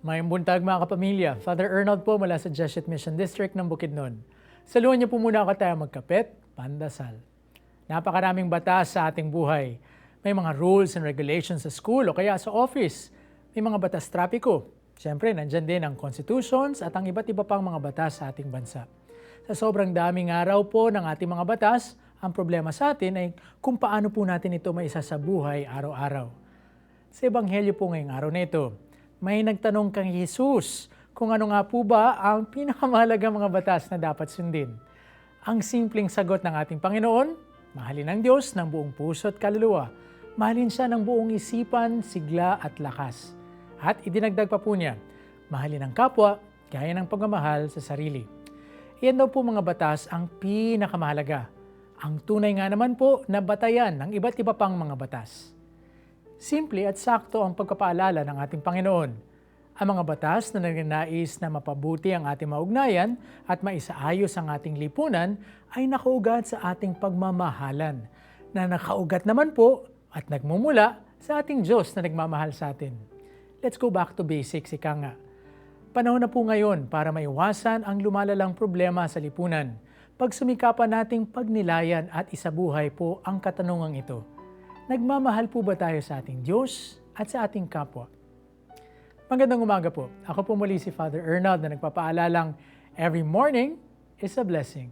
Mayang buntag mga kapamilya. Father Arnold po mula sa Jesuit Mission District ng Bukidnon. Saluhan niyo po muna ako tayo magkapit, pandasal. Napakaraming batas sa ating buhay. May mga rules and regulations sa school o kaya sa office. May mga batas trapiko. Siyempre, nandyan din ang constitutions at ang iba't iba pang mga batas sa ating bansa. Sa sobrang daming araw po ng ating mga batas, ang problema sa atin ay kung paano po natin ito maisa sa buhay araw-araw. Sa Ebanghelyo po ngayong araw na ito, may nagtanong kang Jesus kung ano nga po ba ang pinakamahalagang mga batas na dapat sundin. Ang simpleng sagot ng ating Panginoon, mahalin ang Diyos ng buong puso at kaluluwa. Mahalin siya ng buong isipan, sigla at lakas. At idinagdag pa po niya, mahalin ang kapwa gaya ng pagmamahal sa sarili. Iyan daw po mga batas ang pinakamahalaga. Ang tunay nga naman po na batayan ng iba't iba pang mga batas. Simple at sakto ang pagpapaalala ng ating Panginoon. Ang mga batas na nagnanais na mapabuti ang ating maugnayan at maisaayos ang ating lipunan ay nakaugat sa ating pagmamahalan na nakaugat naman po at nagmumula sa ating Diyos na nagmamahal sa atin. Let's go back to basics, ika nga. Panahon na po ngayon para maiwasan ang lumalalang problema sa lipunan. Pagsumikapan nating pagnilayan at isabuhay po ang katanungang ito. Nagmamahal po ba tayo sa ating Diyos at sa ating kapwa? Magandang umaga po. Ako po muli si Father Arnold na nagpapaalalang every morning is a blessing.